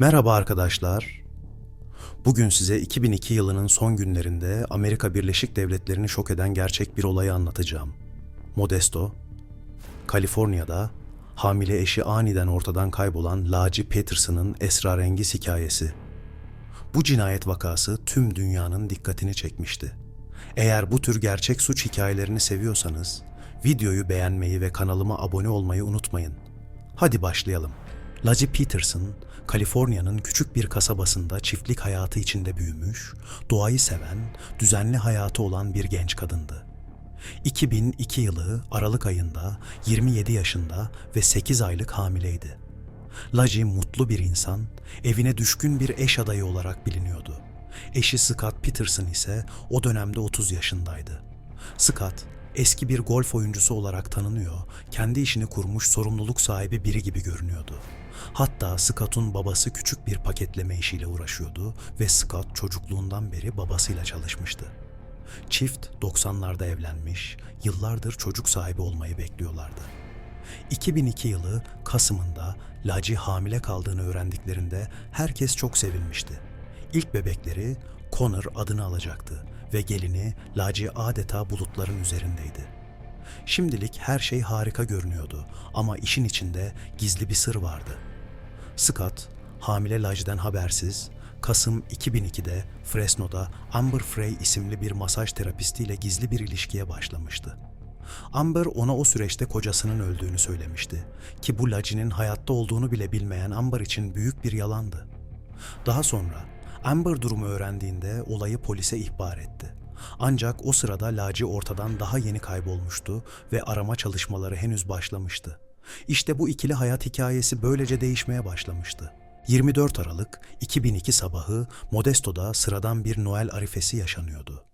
Merhaba arkadaşlar. Bugün size 2002 yılının son günlerinde Amerika Birleşik Devletleri'ni şok eden gerçek bir olayı anlatacağım. Modesto, Kaliforniya'da hamile eşi aniden ortadan kaybolan Laci Peterson'ın esrarengiz hikayesi. Bu cinayet vakası tüm dünyanın dikkatini çekmişti. Eğer bu tür gerçek suç hikayelerini seviyorsanız videoyu beğenmeyi ve kanalıma abone olmayı unutmayın. Hadi başlayalım. Laci Peterson, Kaliforniya'nın küçük bir kasabasında çiftlik hayatı içinde büyümüş, doğayı seven, düzenli hayatı olan bir genç kadındı. 2002 yılı Aralık ayında 27 yaşında ve 8 aylık hamileydi. Laci mutlu bir insan, evine düşkün bir eş adayı olarak biliniyordu. Eşi Scott Peterson ise o dönemde 30 yaşındaydı. Scott, eski bir golf oyuncusu olarak tanınıyor, kendi işini kurmuş sorumluluk sahibi biri gibi görünüyordu. Hatta Scott'un babası küçük bir paketleme işiyle uğraşıyordu ve Scott çocukluğundan beri babasıyla çalışmıştı. Çift 90'larda evlenmiş, yıllardır çocuk sahibi olmayı bekliyorlardı. 2002 yılı Kasım'ında Laci hamile kaldığını öğrendiklerinde herkes çok sevinmişti. İlk bebekleri Connor adını alacaktı ve gelini Laci adeta bulutların üzerindeydi. Şimdilik her şey harika görünüyordu ama işin içinde gizli bir sır vardı. Scott, hamile Laj'den habersiz, Kasım 2002'de Fresno'da Amber Frey isimli bir masaj terapistiyle gizli bir ilişkiye başlamıştı. Amber ona o süreçte kocasının öldüğünü söylemişti ki bu Laci'nin hayatta olduğunu bile bilmeyen Amber için büyük bir yalandı. Daha sonra Amber durumu öğrendiğinde olayı polise ihbar etti. Ancak o sırada Laci ortadan daha yeni kaybolmuştu ve arama çalışmaları henüz başlamıştı. İşte bu ikili hayat hikayesi böylece değişmeye başlamıştı. 24 Aralık 2002 sabahı Modesto'da sıradan bir Noel arifesi yaşanıyordu.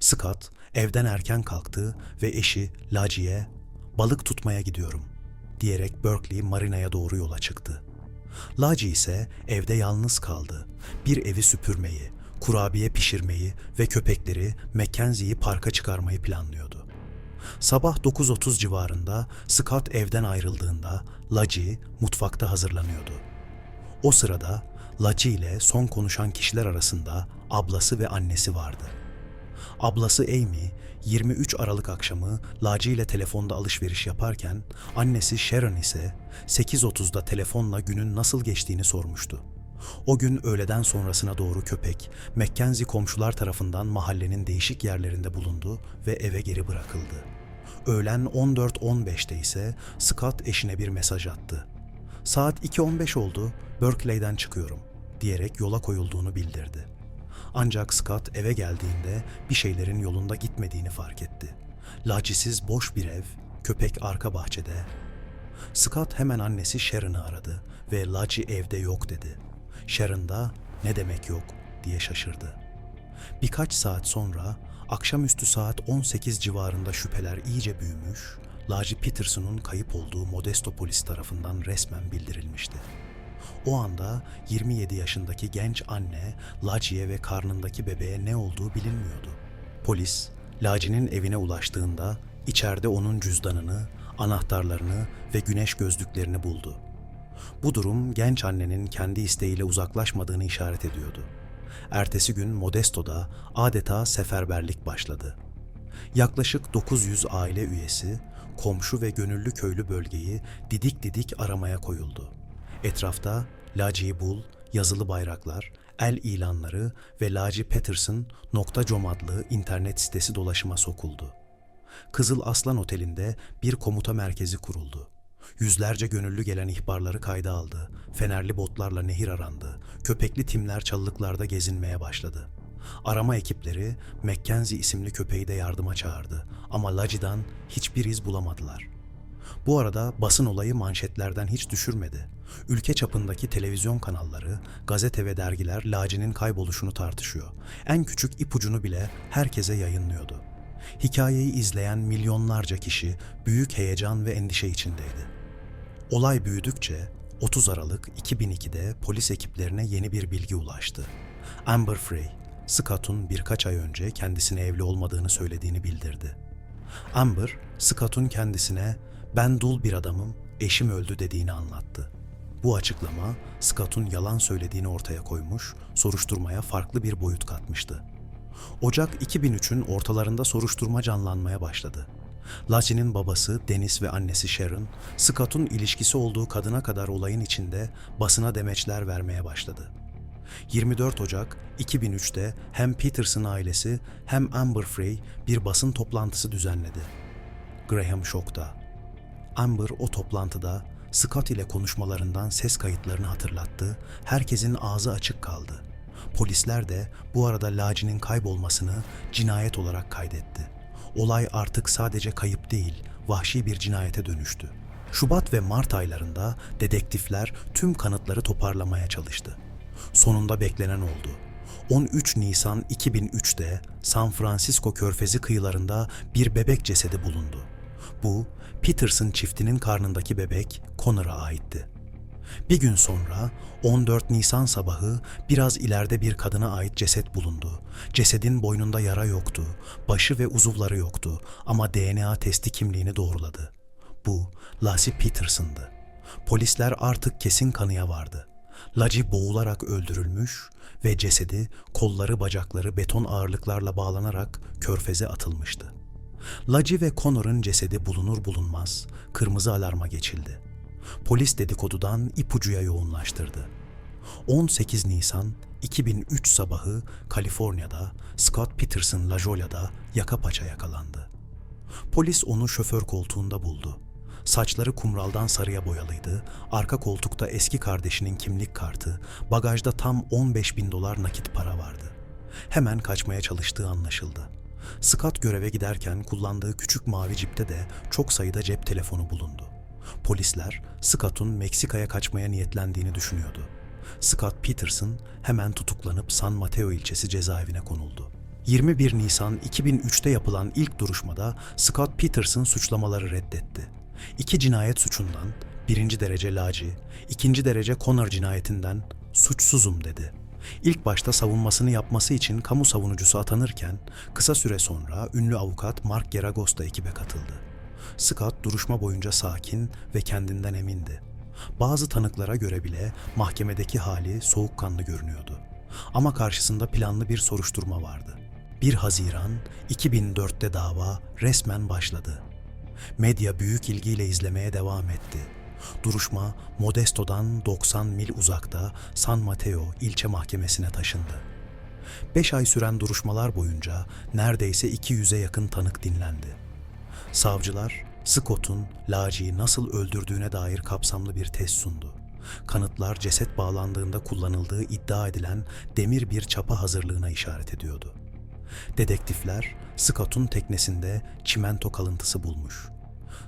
Scott evden erken kalktı ve eşi Laci'ye balık tutmaya gidiyorum diyerek Berkeley marinaya doğru yola çıktı. Laci ise evde yalnız kaldı. Bir evi süpürmeyi, kurabiye pişirmeyi ve köpekleri Mackenzie'yi parka çıkarmayı planlıyordu. Sabah 9.30 civarında Scott evden ayrıldığında Laci mutfakta hazırlanıyordu. O sırada Laci ile son konuşan kişiler arasında ablası ve annesi vardı. Ablası Amy 23 Aralık akşamı Laci ile telefonda alışveriş yaparken annesi Sharon ise 8.30'da telefonla günün nasıl geçtiğini sormuştu. O gün öğleden sonrasına doğru köpek Mackenzie komşular tarafından mahallenin değişik yerlerinde bulundu ve eve geri bırakıldı. Öğlen 14.15'te ise Scott eşine bir mesaj attı. Saat 2.15 oldu, Berkeley'den çıkıyorum diyerek yola koyulduğunu bildirdi. Ancak Scott eve geldiğinde bir şeylerin yolunda gitmediğini fark etti. Lacisiz boş bir ev, köpek arka bahçede. Scott hemen annesi Sharon'ı aradı ve Laci evde yok dedi. Sharon da ne demek yok diye şaşırdı. Birkaç saat sonra akşamüstü saat 18 civarında şüpheler iyice büyümüş, Laci Peterson'un kayıp olduğu Modesto polis tarafından resmen bildirilmişti. O anda 27 yaşındaki genç anne Laci'ye ve karnındaki bebeğe ne olduğu bilinmiyordu. Polis, Laci'nin evine ulaştığında içeride onun cüzdanını, anahtarlarını ve güneş gözlüklerini buldu. Bu durum genç annenin kendi isteğiyle uzaklaşmadığını işaret ediyordu. Ertesi gün Modesto'da adeta seferberlik başladı. Yaklaşık 900 aile üyesi, komşu ve gönüllü köylü bölgeyi didik didik aramaya koyuldu. Etrafta Laci'yi bul, yazılı bayraklar, el ilanları ve lacipeterson.com adlı internet sitesi dolaşıma sokuldu. Kızıl Aslan Oteli'nde bir komuta merkezi kuruldu. Yüzlerce gönüllü gelen ihbarları kayda aldı. Fenerli botlarla nehir arandı. Köpekli timler çalılıklarda gezinmeye başladı. Arama ekipleri Mackenzie isimli köpeği de yardıma çağırdı ama Laci'dan hiçbir iz bulamadılar. Bu arada basın olayı manşetlerden hiç düşürmedi. Ülke çapındaki televizyon kanalları, gazete ve dergiler Laci'nin kayboluşunu tartışıyor. En küçük ipucunu bile herkese yayınlıyordu. Hikayeyi izleyen milyonlarca kişi büyük heyecan ve endişe içindeydi. Olay büyüdükçe 30 Aralık 2002'de polis ekiplerine yeni bir bilgi ulaştı. Amber Frey, Scott'un birkaç ay önce kendisine evli olmadığını söylediğini bildirdi. Amber, Scott'un kendisine ben dul bir adamım, eşim öldü dediğini anlattı. Bu açıklama Scott'un yalan söylediğini ortaya koymuş, soruşturmaya farklı bir boyut katmıştı. Ocak 2003'ün ortalarında soruşturma canlanmaya başladı. Laci'nin babası Dennis ve annesi Sharon, Scott'un ilişkisi olduğu kadına kadar olayın içinde basına demeçler vermeye başladı. 24 Ocak 2003'te hem Peterson ailesi hem Amber Frey bir basın toplantısı düzenledi. Graham şokta. Amber o toplantıda Scott ile konuşmalarından ses kayıtlarını hatırlattı, herkesin ağzı açık kaldı. Polisler de bu arada Laci'nin kaybolmasını cinayet olarak kaydetti. Olay artık sadece kayıp değil, vahşi bir cinayete dönüştü. Şubat ve Mart aylarında dedektifler tüm kanıtları toparlamaya çalıştı. Sonunda beklenen oldu. 13 Nisan 2003'te San Francisco körfezi kıyılarında bir bebek cesedi bulundu. Bu, Peterson çiftinin karnındaki bebek Connor'a aitti. Bir gün sonra 14 Nisan sabahı biraz ileride bir kadına ait ceset bulundu. Cesedin boynunda yara yoktu, başı ve uzuvları yoktu ama DNA testi kimliğini doğruladı. Bu Lassie Peterson'dı. Polisler artık kesin kanıya vardı. Laci boğularak öldürülmüş ve cesedi kolları bacakları beton ağırlıklarla bağlanarak körfeze atılmıştı. Laci ve Connor'ın cesedi bulunur bulunmaz kırmızı alarma geçildi. Polis dedikodudan ipucuya yoğunlaştırdı. 18 Nisan 2003 sabahı Kaliforniya'da Scott Peterson La Jolia'da yaka paça yakalandı. Polis onu şoför koltuğunda buldu. Saçları kumraldan sarıya boyalıydı, arka koltukta eski kardeşinin kimlik kartı, bagajda tam 15 bin dolar nakit para vardı. Hemen kaçmaya çalıştığı anlaşıldı. Scott göreve giderken kullandığı küçük mavi cipte de çok sayıda cep telefonu bulundu. Polisler Scott'un Meksika'ya kaçmaya niyetlendiğini düşünüyordu. Scott Peterson hemen tutuklanıp San Mateo ilçesi cezaevine konuldu. 21 Nisan 2003'te yapılan ilk duruşmada Scott Peterson suçlamaları reddetti. İki cinayet suçundan, birinci derece Laci, ikinci derece Connor cinayetinden suçsuzum dedi. İlk başta savunmasını yapması için kamu savunucusu atanırken kısa süre sonra ünlü avukat Mark Geragos da ekibe katıldı. Scott duruşma boyunca sakin ve kendinden emindi. Bazı tanıklara göre bile mahkemedeki hali soğukkanlı görünüyordu. Ama karşısında planlı bir soruşturma vardı. 1 Haziran 2004'te dava resmen başladı. Medya büyük ilgiyle izlemeye devam etti. Duruşma Modesto'dan 90 mil uzakta San Mateo ilçe mahkemesine taşındı. 5 ay süren duruşmalar boyunca neredeyse 200'e yakın tanık dinlendi. Savcılar Scott'un Laci'yi nasıl öldürdüğüne dair kapsamlı bir test sundu. Kanıtlar ceset bağlandığında kullanıldığı iddia edilen demir bir çapa hazırlığına işaret ediyordu. Dedektifler Scott'un teknesinde çimento kalıntısı bulmuş.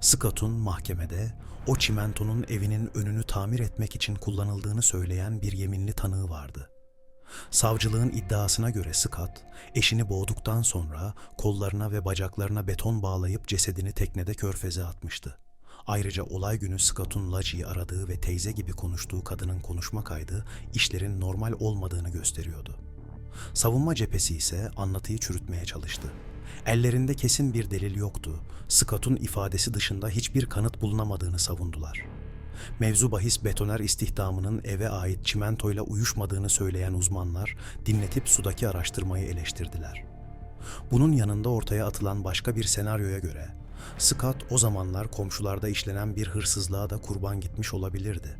Scott'un mahkemede o çimentonun evinin önünü tamir etmek için kullanıldığını söyleyen bir yeminli tanığı vardı. Savcılığın iddiasına göre Scott, eşini boğduktan sonra kollarına ve bacaklarına beton bağlayıp cesedini teknede körfeze atmıştı. Ayrıca olay günü Scott'un Laci'yi aradığı ve teyze gibi konuştuğu kadının konuşma kaydı işlerin normal olmadığını gösteriyordu. Savunma cephesi ise anlatıyı çürütmeye çalıştı. Ellerinde kesin bir delil yoktu. Scott'un ifadesi dışında hiçbir kanıt bulunamadığını savundular. Mevzu bahis betoner istihdamının eve ait çimentoyla uyuşmadığını söyleyen uzmanlar dinletip sudaki araştırmayı eleştirdiler. Bunun yanında ortaya atılan başka bir senaryoya göre Scott o zamanlar komşularda işlenen bir hırsızlığa da kurban gitmiş olabilirdi.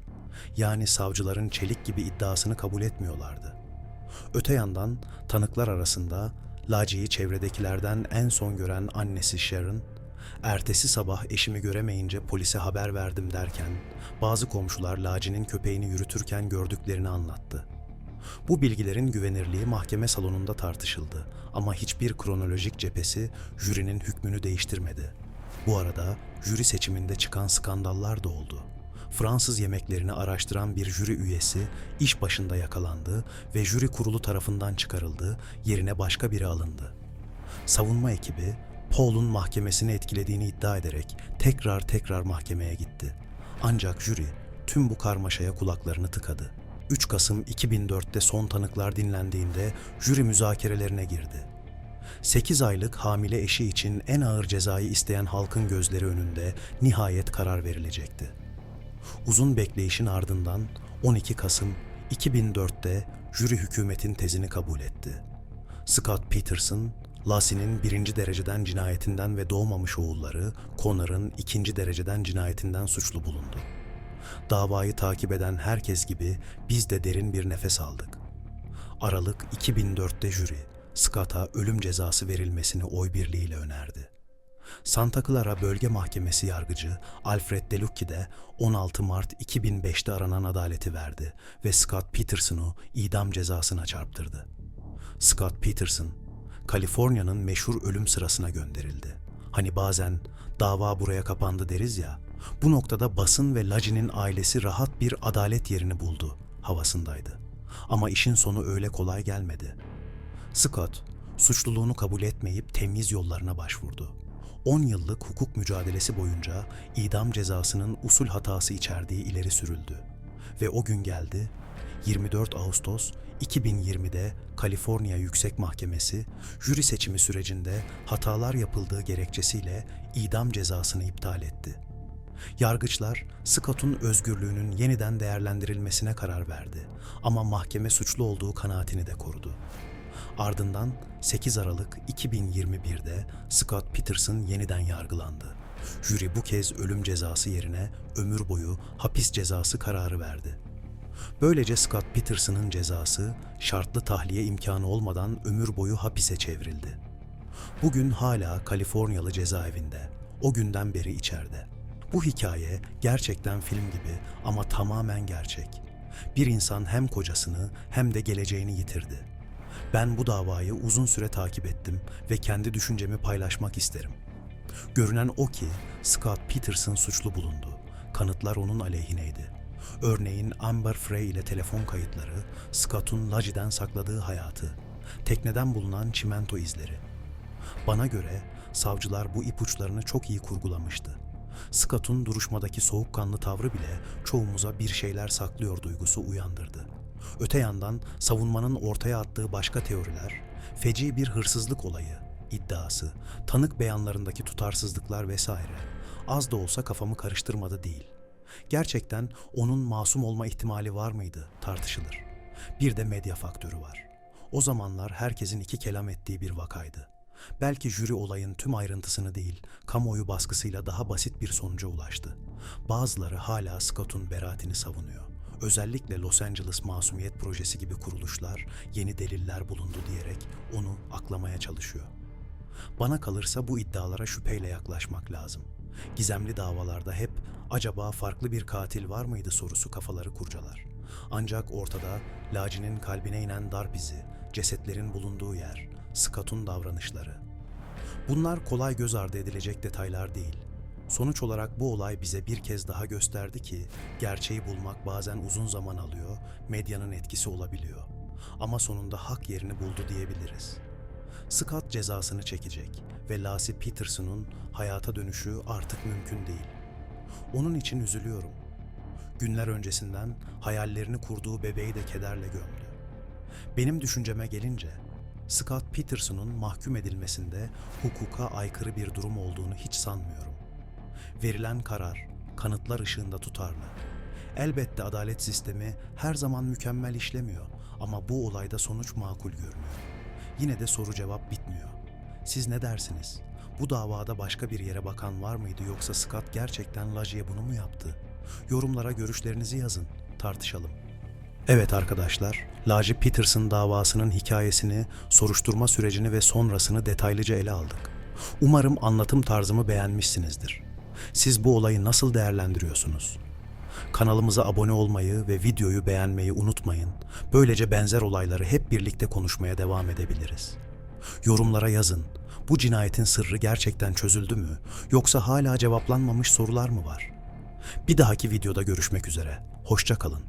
Yani savcıların çelik gibi iddiasını kabul etmiyorlardı. Öte yandan tanıklar arasında Laci'yi çevredekilerden en son gören annesi Sharon, ertesi sabah eşimi göremeyince polise haber verdim derken bazı komşular Laci'nin köpeğini yürütürken gördüklerini anlattı. Bu bilgilerin güvenirliği mahkeme salonunda tartışıldı ama hiçbir kronolojik cephesi jürinin hükmünü değiştirmedi. Bu arada jüri seçiminde çıkan skandallar da oldu. Fransız yemeklerini araştıran bir jüri üyesi iş başında yakalandı ve jüri kurulu tarafından çıkarıldı, yerine başka biri alındı. Savunma ekibi Paul'un mahkemesini etkilediğini iddia ederek tekrar tekrar mahkemeye gitti. Ancak jüri tüm bu karmaşaya kulaklarını tıkadı. 3 Kasım 2004'te son tanıklar dinlendiğinde jüri müzakerelerine girdi. 8 aylık hamile eşi için en ağır cezayı isteyen halkın gözleri önünde nihayet karar verilecekti. Uzun bekleyişin ardından 12 Kasım 2004'te jüri hükümetin tezini kabul etti. Scott Peterson, Lassie'nin birinci dereceden cinayetinden ve doğmamış oğulları Connor'ın ikinci dereceden cinayetinden suçlu bulundu. Davayı takip eden herkes gibi biz de derin bir nefes aldık. Aralık 2004'te jüri, Scott'a ölüm cezası verilmesini oy birliğiyle önerdi. Santa Clara Bölge Mahkemesi yargıcı Alfred Delucchi de 16 Mart 2005'te aranan adaleti verdi ve Scott Peterson'u idam cezasına çarptırdı. Scott Peterson, Kaliforniya'nın meşhur ölüm sırasına gönderildi. Hani bazen dava buraya kapandı deriz ya, bu noktada basın ve Laci'nin ailesi rahat bir adalet yerini buldu havasındaydı. Ama işin sonu öyle kolay gelmedi. Scott, suçluluğunu kabul etmeyip temyiz yollarına başvurdu. 10 yıllık hukuk mücadelesi boyunca idam cezasının usul hatası içerdiği ileri sürüldü. Ve o gün geldi, 24 Ağustos 2020'de Kaliforniya Yüksek Mahkemesi, jüri seçimi sürecinde hatalar yapıldığı gerekçesiyle idam cezasını iptal etti. Yargıçlar Scott'un özgürlüğünün yeniden değerlendirilmesine karar verdi ama mahkeme suçlu olduğu kanaatini de korudu. Ardından 8 Aralık 2021'de Scott Peterson yeniden yargılandı. Jüri bu kez ölüm cezası yerine ömür boyu hapis cezası kararı verdi. Böylece Scott Peterson'ın cezası şartlı tahliye imkanı olmadan ömür boyu hapise çevrildi. Bugün hala Kaliforniyalı cezaevinde. O günden beri içeride. Bu hikaye gerçekten film gibi ama tamamen gerçek. Bir insan hem kocasını hem de geleceğini yitirdi. Ben bu davayı uzun süre takip ettim ve kendi düşüncemi paylaşmak isterim. Görünen o ki Scott Peterson suçlu bulundu. Kanıtlar onun aleyhineydi. Örneğin Amber Frey ile telefon kayıtları, Scott'un Laci'den sakladığı hayatı, tekneden bulunan çimento izleri. Bana göre savcılar bu ipuçlarını çok iyi kurgulamıştı. Scott'un duruşmadaki soğukkanlı tavrı bile çoğumuza bir şeyler saklıyor duygusu uyandırdı. Öte yandan savunmanın ortaya attığı başka teoriler, feci bir hırsızlık olayı, iddiası, tanık beyanlarındaki tutarsızlıklar vesaire az da olsa kafamı karıştırmadı değil. Gerçekten onun masum olma ihtimali var mıydı tartışılır. Bir de medya faktörü var. O zamanlar herkesin iki kelam ettiği bir vakaydı. Belki jüri olayın tüm ayrıntısını değil, kamuoyu baskısıyla daha basit bir sonuca ulaştı. Bazıları hala Scott'un beraatini savunuyor. Özellikle Los Angeles Masumiyet Projesi gibi kuruluşlar yeni deliller bulundu diyerek onu aklamaya çalışıyor. Bana kalırsa bu iddialara şüpheyle yaklaşmak lazım. Gizemli davalarda hep acaba farklı bir katil var mıydı sorusu kafaları kurcalar. Ancak ortada Laci'nin kalbine inen darp izi, cesetlerin bulunduğu yer, Scott'un davranışları. Bunlar kolay göz ardı edilecek detaylar değil. Sonuç olarak bu olay bize bir kez daha gösterdi ki gerçeği bulmak bazen uzun zaman alıyor, medyanın etkisi olabiliyor. Ama sonunda hak yerini buldu diyebiliriz. Scott cezasını çekecek ve Lassie Peterson'un hayata dönüşü artık mümkün değil. Onun için üzülüyorum. Günler öncesinden hayallerini kurduğu bebeği de kederle gömdü. Benim düşünceme gelince Scott Peterson'un mahkum edilmesinde hukuka aykırı bir durum olduğunu hiç sanmıyorum. Verilen karar kanıtlar ışığında tutarlı. Elbette adalet sistemi her zaman mükemmel işlemiyor ama bu olayda sonuç makul görünüyor. Yine de soru cevap bitmiyor. Siz ne dersiniz? Bu davada başka bir yere bakan var mıydı yoksa Scott gerçekten Laji'ye bunu mu yaptı? Yorumlara görüşlerinizi yazın, tartışalım. Evet arkadaşlar, Laci Peterson davasının hikayesini, soruşturma sürecini ve sonrasını detaylıca ele aldık. Umarım anlatım tarzımı beğenmişsinizdir. Siz bu olayı nasıl değerlendiriyorsunuz? Kanalımıza abone olmayı ve videoyu beğenmeyi unutmayın. Böylece benzer olayları hep birlikte konuşmaya devam edebiliriz. Yorumlara yazın. Bu cinayetin sırrı gerçekten çözüldü mü? Yoksa hala cevaplanmamış sorular mı var? Bir dahaki videoda görüşmek üzere. Hoşça kalın.